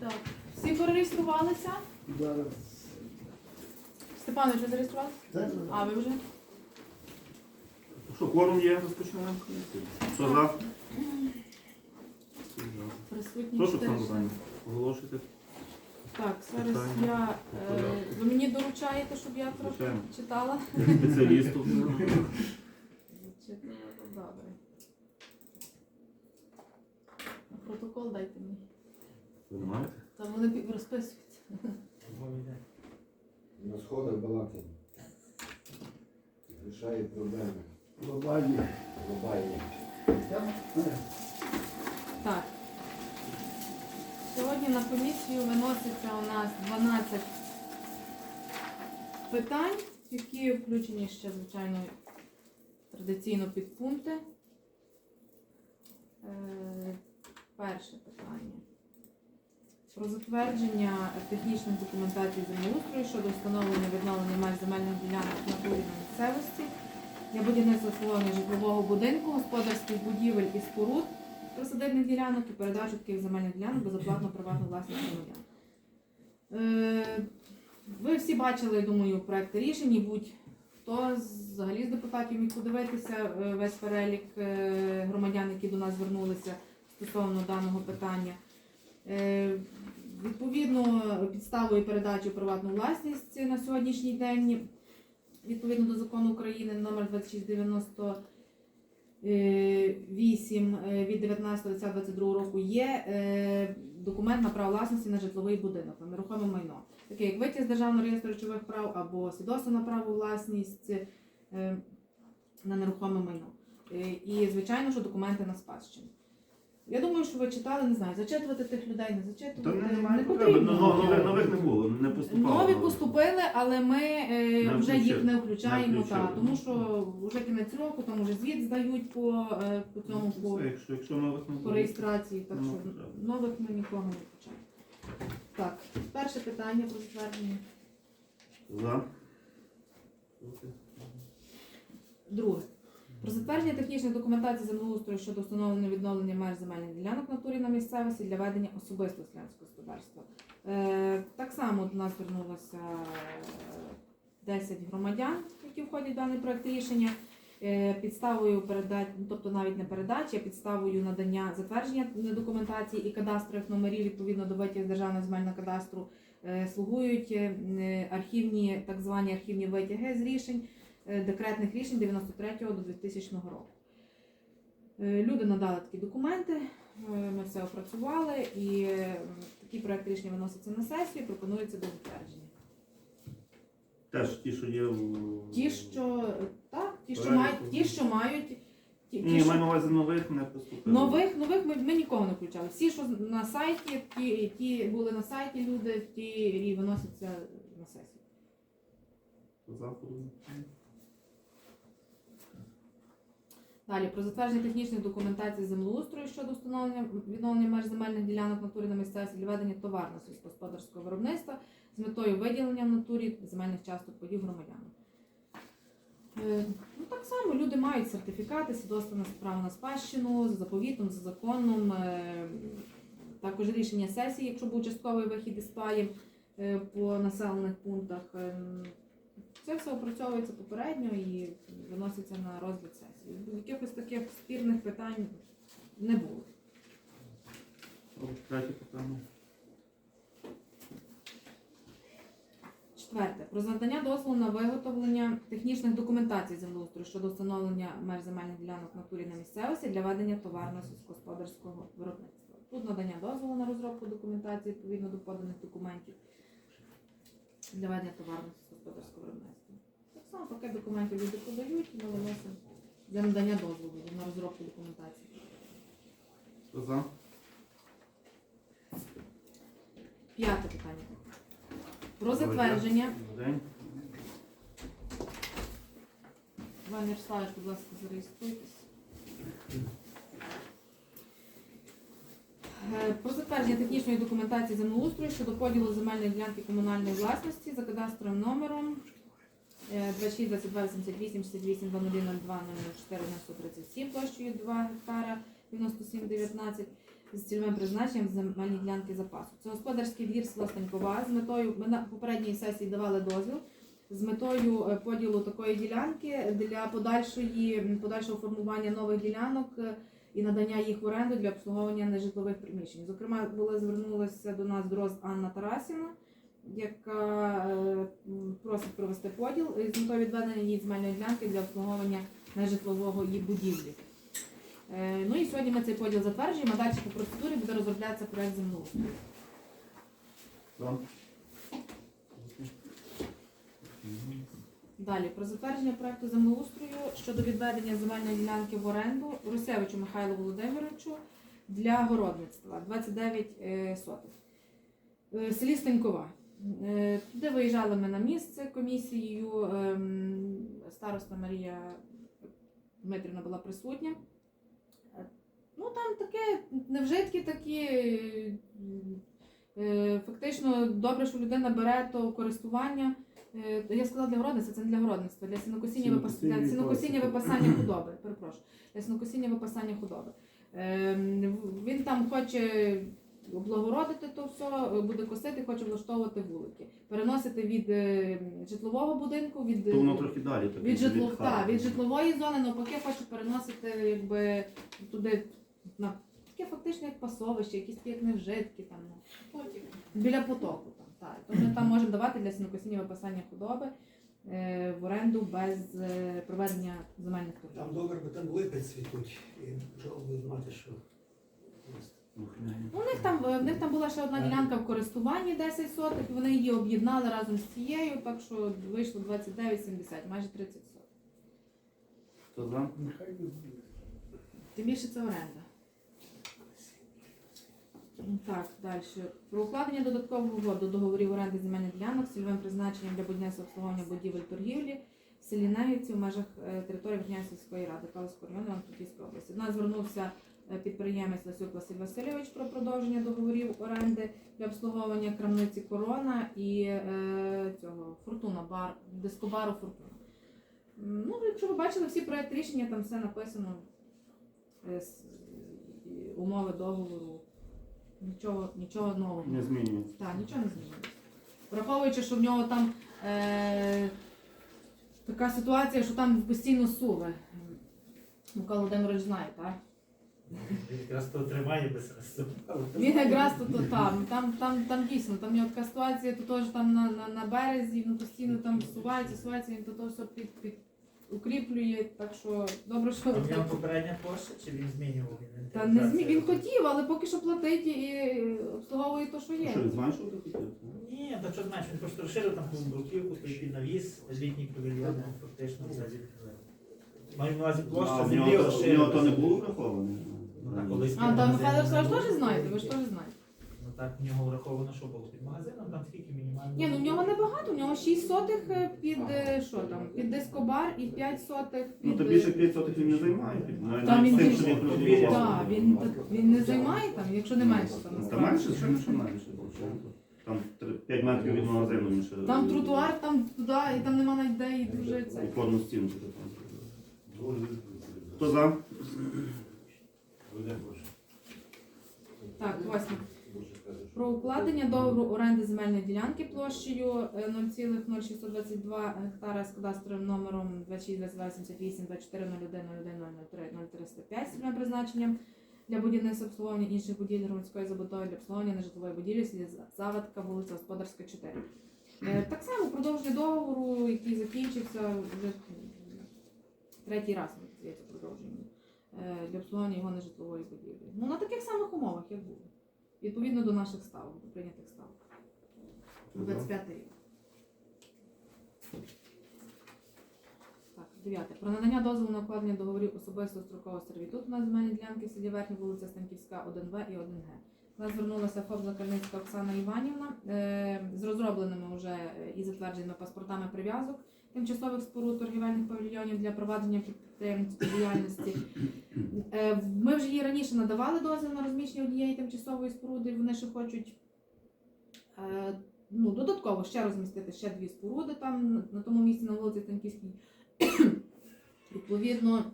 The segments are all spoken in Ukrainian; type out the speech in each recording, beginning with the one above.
Так. Всі перереєструвалися? Зараз. Степанович, ви зареєструвалися? Так, А, ви вже? Що, кворум є, розпочинаємо? Що за? Присутні Прошу, чотири члени. Оголошуйте. Так, зараз Питання. я. Е, ви мені доручаєте, щоб я трохи Звичайно. читала? Спеціалісту. Добре. Протокол дайте мені. Ви маєте? Там вони розписуються. На сходах балакаємо. Рішає проблеми глобальні. глобальні. Так. Сьогодні на комісію виноситься у нас 12 питань, які включені ще, звичайно, традиційно підпункти. Е, Перше питання. Про затвердження технічних документацій землеустрою щодо встановлення відновлення меж земельних ділянок на натурі місцевості для будівництва обслуговування житлового будинку, господарських будівель і споруд присадибних ділянок і передачу таких земельних ділянок безоплатно приватну власність громадян. Е, ви всі бачили, я думаю, проекти рішень, і будь-хто взагалі з депутатів міг подивитися е, весь перелік е, громадян, які до нас звернулися стосовно даного питання. Е, Відповідно, підставою передачі приватну власність на сьогоднішній день, відповідно до закону України номер 2698 е, від 19.10.22 року є е, документ на право власності на житловий будинок, на нерухоме майно, таке як витяг з державного реєстру речових прав або свідоцтво на право власність е, на нерухоме майно. Е, І, звичайно, що документи на спадщину. Я думаю, що ви читали, не знаю, зачитувати тих людей, не Та зачитувати. не- немає не потреби. потрібно. Ну, Нових нових не було, не поступало. Нові поступили, але ми е, Не вже їх включили. не включаємо, Не та, тому що вже кінець року, там вже звіт здають по, е, по цьому по, Все, Якщо, якщо нових не по було. реєстрації, так Ну, що нових ми нікого не включаємо. Так, перше питання про затвердження. За. Друге. Про затвердження технічної документації землеустрою щодо встановлення відновлення меж земельних ділянок натурі на місцевості для ведення особистого селянського господарства. Е, так само до нас звернулося е, 10 громадян, які входять в даний проект рішення. Е, підставою передачі, тобто навіть не передачі, а підставою надання затвердження документації і кадастрових номерів відповідно до витягів державного земельного кадастру е, слугують е, архівні, так звані архівні витяги з рішень е, декретних рішень 93 до 2000 року. Е, Люди надали такі документи, е, ми все опрацювали і е, такий проект рішення виноситься на сесію, пропонується до затвердження. Теж ті, що є в... Ті, що так, ті, що мають, ті, що мають, ті, ті, Ні, що маю на увазі нових не поступило. нових, нових ми, ми нікого не включали. Всі, що на сайті, ті, ті були на сайті люди, ті і виносяться на сесію. Заходу. Далі про затвердження технічних документацій землеустрою щодо встановлення відновлення меж земельних ділянок в натурі на місцевості для ведення товарного сільськогосподарського виробництва з метою виділення в натурі земельних часток подів громадянам. Е, Ну, так само люди мають сертифікати, свідоцтво на право на спадщину, за заповітом, за законом, е, також рішення сесії, якщо був частковий вихід із паїв е, по населених пунктах. Е, Це все опрацьовується попередньо і виноситься на розгляд сесії. Якихось таких спірних питань не було. Третє питання. Четверте. Про надання дозволу на виготовлення технічних документацій землеустрою щодо встановлення меж земельних ділянок натурі на місцевості для ведення товарно сільськогосподарського виробництва. Тут надання дозволу на розробку документації відповідно до поданих документів для ведення товарно сільськогосподарського виробництва. Так само пакет документів люди подають, ми виносимо для надання дозволу на розробку документації. Хто за? П'яте питання. Про затвердження. День. Іван Ярославович, будь ласка, зареєструйтесь. Е, Про затвердження технічної документації землеустрою щодо поділу земельної ділянки комунальної власності за кадастровим номером 26 22 88 68 01 02 04 137 площею 2 гектара 97 19 з цільовим призначенням земельні ділянки запасу. Це господарський двір села Станькова з метою. Ми на попередній сесії давали дозвіл з метою е, поділу такої ділянки для подальшої подальшого формування нових ділянок е, і надання їх в оренду для обслуговування нежитлових приміщень. Зокрема, була звернулася до нас Дрозд Анна Тарасівна, яка е, просить провести поділ з метою відведення її земельної ділянки для обслуговування нежитлового її будівлі. Е, Ну і сьогодні ми цей поділ затверджуємо, а далі по процедурі буде розроблятися проект землеустрою. Далі про затвердження проекту землеустрою щодо відведення земельної ділянки в оренду Русевичу Михайлу Володимировичу для городництва 29 е, в селі Станькова. Е, Туди виїжджали ми на місце комісією. ем, Староста Марія Дмитрівна була присутня. Е, Ну там таке невжитки такі. е, Фактично добре, що людина бере то користування. Я сказала для городництва, це не для городництва, для сінокосіння випас... для Сінокосіння випасання худоби. Перепрошую. Для сінокосіння випасання худоби. Ем, Він там хоче облагородити то все, буде косити, хоче влаштовувати вулики, переносити від е, житлового будинку, від, То воно трохи далі. так, від, житло... хати. та, від житлової зони, навпаки, хоче переносити якби туди на таке фактично як пасовище, якісь такі як невжитки там. Ну, біля потоку там. Так. То ми там можемо давати для сінокосіння випасання худоби е, в оренду без е, проведення земельних торгів. Там добре, бо там липи цвітуть, і будуть мати, що у них там в них там була ще одна ділянка в користуванні 10 сотих, вони її об'єднали разом з цією, так що вийшло 29,70, майже 30 сотих. Хто за? Тим більше це оренда. Так, далі. Про укладення додаткового угод до договорів оренди земельних ділянок з цільовим призначенням для будівництва обслуговування будівель торгівлі в селі Невівці в межах е, території Верхнянської ради Калицького району Антонівської області. До нас звернувся е, підприємець Ласюк Василь Васильович про продовження договорів оренди для обслуговування крамниці Корона і е, цього Фортуна бар, дискобару Фортуна. Ну, якщо ви бачили всі проект рішення, там все написано е, умови договору. Нічого, нічого нового. Не змінюється. Так, нічого не змінюється. Враховуючи, що в нього там е, така ситуація, що там постійно суви. Микола Володимирович знає, так? Він якраз то тримає без ресту. Він якраз то, то там, там, там, там дійсно, там в нього така ситуація, то теж там на, на, на березі, ну постійно там сувається, сувається, він то, то все під, під укріплює, так що добре, що А в нього попередня площа, чи він змінював він? Та не змі... він хотів, але поки що платить і обслуговує те, що є. Що, він зменшувати хотів? Ні, та що знаєш, він просто розширив там бруківку, той під навіс, літній павільйон, ну, фактично це Маю на увазі А площа в землі нього, в розширив. нього то не було враховано? Ну, так, колись А, там магазином Михайло теж знаєте, ви ж теж знаєте. Ну так, в нього враховано, що було під магазином, там скільки мінімально. Ні, ну в нього небагато, в нього 6 сотих е, під е, що там, під дискобар і 5 сотих під. Ну, то е, більше 5 сотих він не займає. Навіть Там з він тим, більше. що він Так, розбудував. Так, він, не займає там, якщо не менше там. Та насправді. менше, ще менше менше. Там 5 метрів від магазину він ще... Там тротуар, там туди, і там нема навіть де і дуже це. Туди там зробили. Хто за? Так, восьме. Про укладення договору оренди земельної ділянки площею е, 0,0622 гектара з кадастровим номером 26 22 78 24 01 01 003 0305 з призначенням для будівництва обслуговування інших будівель громадської забудови для обслуговування нежитлової будівлі Завадка, вулиця Господарська, 4. Е, Так само продовження договору, який закінчився вже третій раз, мені здається, продовження е, для обслуговування його нежитлової будівлі. Ну, на таких самих умовах, як було. Відповідно до наших ставок, до прийнятих ставок. 25 рік. Так, дев'яте. Про надання дозволу на укладення договорів особистого строкового сервітуту на земельні ділянки в селі Верхня вулиця Станківська, 1В і 1Г. До нас звернулася ФОП Закальницька Оксана Іванівна е, з розробленими вже е, і затвердженими паспортами прив'язок тимчасових споруд торгівельних павільйонів для провадження підприємницької діяльності. Е, Ми вже їй раніше надавали дозвіл на розміщення однієї тимчасової споруди. Вони ще хочуть е, ну, додатково ще розмістити ще дві споруди там на тому місці на вулиці Танківській. Відповідно,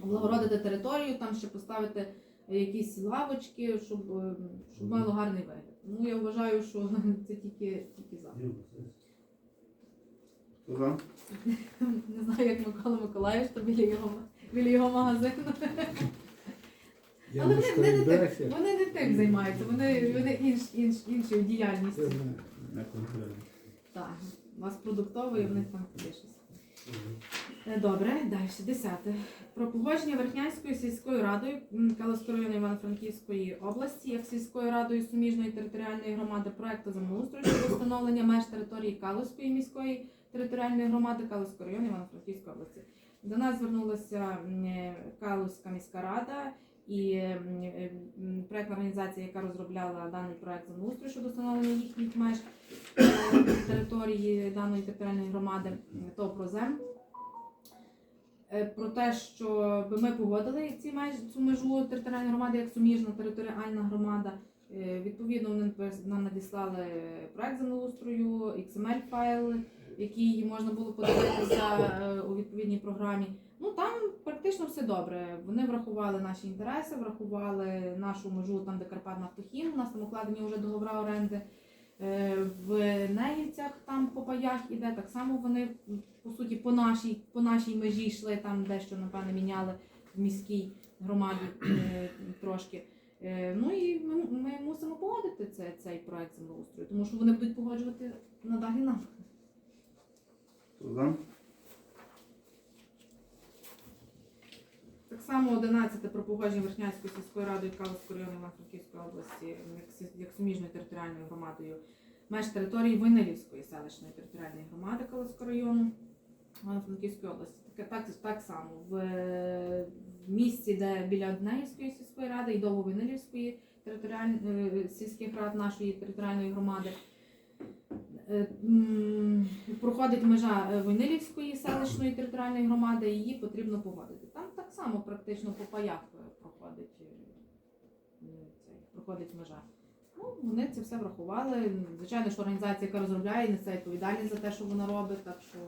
облагородити територію, там ще поставити якісь лавочки, щоб, е, щоб мало гарний вигляд. Тому я вважаю, що це тільки, тільки за. Хто? Не знаю, як Микола Миколаївич, то біля його, біля його магазину. Я Але вони, вони, не тим, вони не тим займаються, вони, вони інш, інш, іншою діяльністю. Я знаю. Не конкретно. Так, у вас продуктовий, в них там є щось. Е, Добре, далі, десяте. Про погодження Верхнянською сільською радою м, району Івано-Франківської області як сільською радою суміжної територіальної громади проекту землеустрою щодо встановлення меж території Калицької міської територіальної громади Калицького району Івано-Франківської області. До нас звернулася е, Калузька міська рада і е, м, проектна організація, яка розробляла даний проект землеустрою щодо встановлення їхніх меж е, території даної територіальної громади, то про зем. Е, Про те, щоб ми погодили ці межі, цю межу територіальної громади як суміжна територіальна громада. Відповідно, вони нам надіслали проект землеустрою, XML файл, який можна було подивитися е, у відповідній програмі. Ну там практично все добре. Вони врахували наші інтереси, врахували нашу межу там, де Карпат Нафтохім. У нас там укладені вже договори оренди. Е, В Неївцях там по паях іде так само. Вони по суті по нашій, по нашій межі йшли там дещо, напевне, міняли в міській громаді е, трошки. Ну і ми, ми мусимо погодити це, цей проект землеустрою, тому що вони будуть погоджувати надалі нам. За? Так само 11 про погодження Верхнянської сільської ради Калицького району Івано-Франківської області як, суміжною територіальною громадою меж території Винилівської селищної територіальної громади Калицького району Івано-Франківської області. Так, так, так само в, е, в місці, де біля Однеївської сільської ради і до Винилівської територіальної сільських рад нашої територіальної громади. Е, Проходить межа е, Войнилівської селищної територіальної громади, її потрібно погодити. Там так само практично по паях е, проходить, проходить межа. Ну, вони це все врахували. Звичайно, що організація, яка розробляє, несе відповідальність за те, що вона робить, так що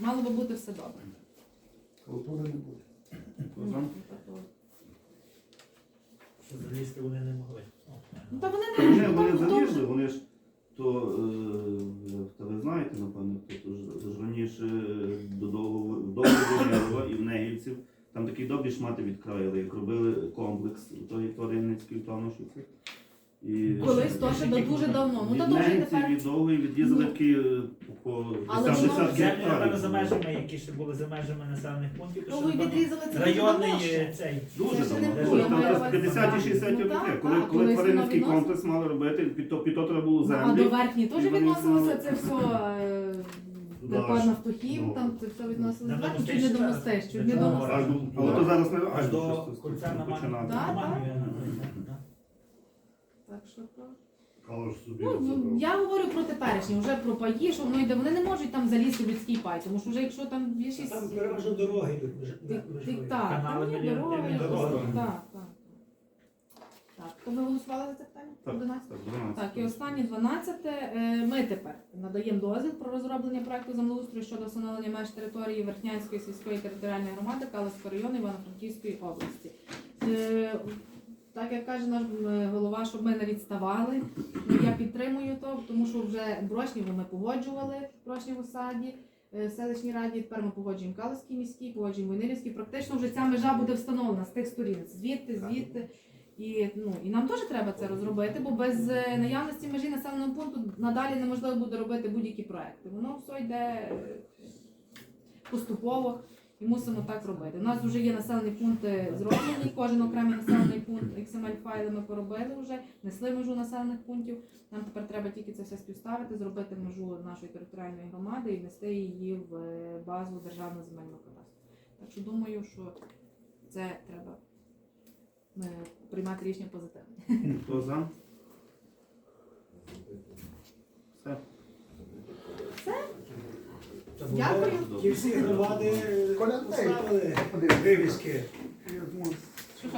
мало би бути все добре. Халтури не буде. Ну. Що залізти вони не могли. О, Ну, та вони Та не Вони, вони хто- хто залізли, вже- вони ж то, е, та ви знаєте, напевно, то, то ж, ж раніше до договору до Герова і в Негівців там такий добрі шмати відкраїли, як робили комплекс тої тваринницької тоношиці. І Колись то ще да- дуже давно. Ну, від та то вже тепер. від довгої Ну. такі е, по Але 80 воно- Землі, напевно, гектарів. за межами, які ще були за межами населених пунктів, то Ну, ви напевно, відрізали це дуже районний давно ще. е, цей. Дуже Це давно. не було, я Там маю на 50-60 увазі. Ну, роки. так, Коли, так, коли колись тваринницький комплекс мали робити, під то, під то треба було Ну, а землі. до верхній теж І вони відносилося знали. це все. е, Да, Карпат ж. Ну. там це все відносилося до до чуть не до мостищ, не до цього. Аж до, але то зараз не Аж до щось концерна починати. Так, Так що то. Калош собі Ну, ну, забрав. я говорю про теперішнє, вже про паї, що воно йде. Вони не можуть там залізти в людський пай, тому що вже якщо там більшість. Там переважно дороги йдуть Так, Канали там є дороги, якось дороги. так, так, так. То ви голосували за це питання? Так, 11? так, 12. Так, і останнє 12. Е, Ми тепер надаємо дозвіл про розроблення проекту землеустрою щодо встановлення меж території Верхнянської сільської територіальної громади Калицького району Івано-Франківської області. Е, Так як каже наш голова, щоб ми не відставали. Ну, Я підтримую то, тому що вже Брошніву ми погоджували Брошніву саді. е, в селищній раді тепер ми погоджуємо Калицький міський, погоджуємо Войнилівський. Практично вже ця межа буде встановлена з тих сторін, звідти, звідти. І, ну, і нам теж треба це розробити, бо без е, наявності межі населеного пункту надалі неможливо буде робити будь-які проекти. Воно все йде е, поступово і мусимо так робити. У нас вже є населені пункти зроблені, кожен окремий населений пункт XML-файли ми поробили вже, несли межу населених пунктів. Нам тепер треба тільки це все співставити, зробити межу нашої територіальної громади і внести її в е, базу державного земельного кадастру. Так що думаю, що це треба е, приймати рішення позитивне. Хто за? Все. Все? Дякую. Ті всі громади поставили вивіски. Що?